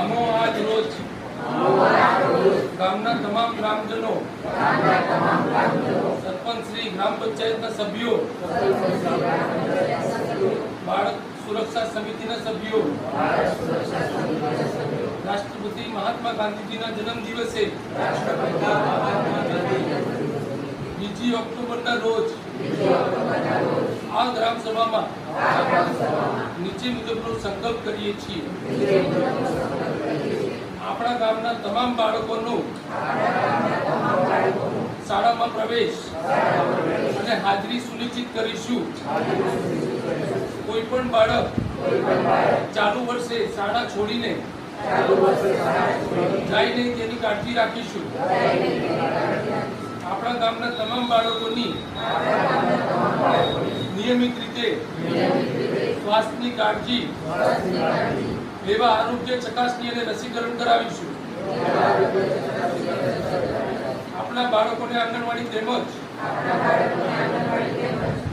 અમો આજ રોજ. ગામના તમામ ગ્રામજનો. સરપંચ શ્રી ગ્રામ પંચાયતના સભ્યો. બાળક સુરક્ષા સમિતિના સભ્યો. રાષ્ટ્રપતિ મહાત્મા ગાંધીજીના જન્મ દિવસે બીજી ઓક્ટોબરના રોજ. આ ગ્રામ સભામાં નીચે મુજબનો સંકલ્પ કરીએ છીએ. આપણા ગામના તમામ બાળકોનો શાળામાં પ્રવેશ અને હાજરી સુનિશ્ચિત કરીશું. કોઈ પણ બાળક ચાલુ વર્ષે શાળા છોડીને જઈને તેની કાળજી રાખીશું. ગામના તમામ બાળકોની નિયમિત રીતે સ્વાસ્થ્યની કાળજી લેવા આરોગ્ય ચકાસણી અને રસીકરણ કરાવીશું. આપણા બાળકોને આંગણવાડી તેમજ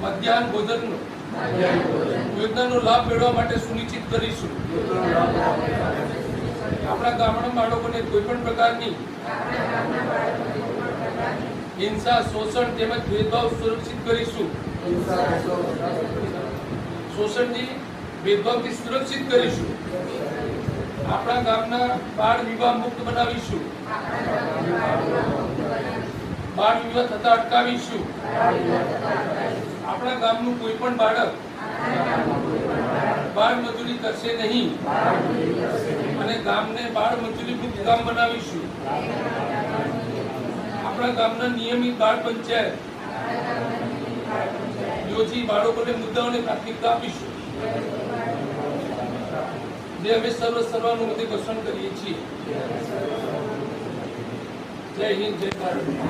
મધ્યાહન ભોજનનો યોજનાનો લાભ મેળવવા માટે સુનિશ્ચિત કરીશું. આપણા ગામના બાળકોને કોઈ પણ પ્રકારની હિંસા, શોષણ તેમજ ભેદભાવ સુરક્ષિત કરીશું. શોષણથી, ભેદભાવથી સુરક્ષિત કરીશું. આપણા ગામના બાળ વિવાહ મુક્ત બનાવીશું. બાળ વિવાહ થતા અટકાવીશું. આપણા ગામનું કોઈ પણ બાળક બાળ મજૂરી કરશે નહીં. અને ગામને બાળ મજૂરી મુક્ત ગામ બનાવીશું. આપણા ગામના નિયમિત બાળ પંચાયત. યોજી બાળકોને મુદ્દાઓને પ્રાથમિકતા આપીશું. જે અમે સર્વ સર્વાનુમતિ પસંદ કરીએ છીએ. જય હિન્દ, જય ભારત.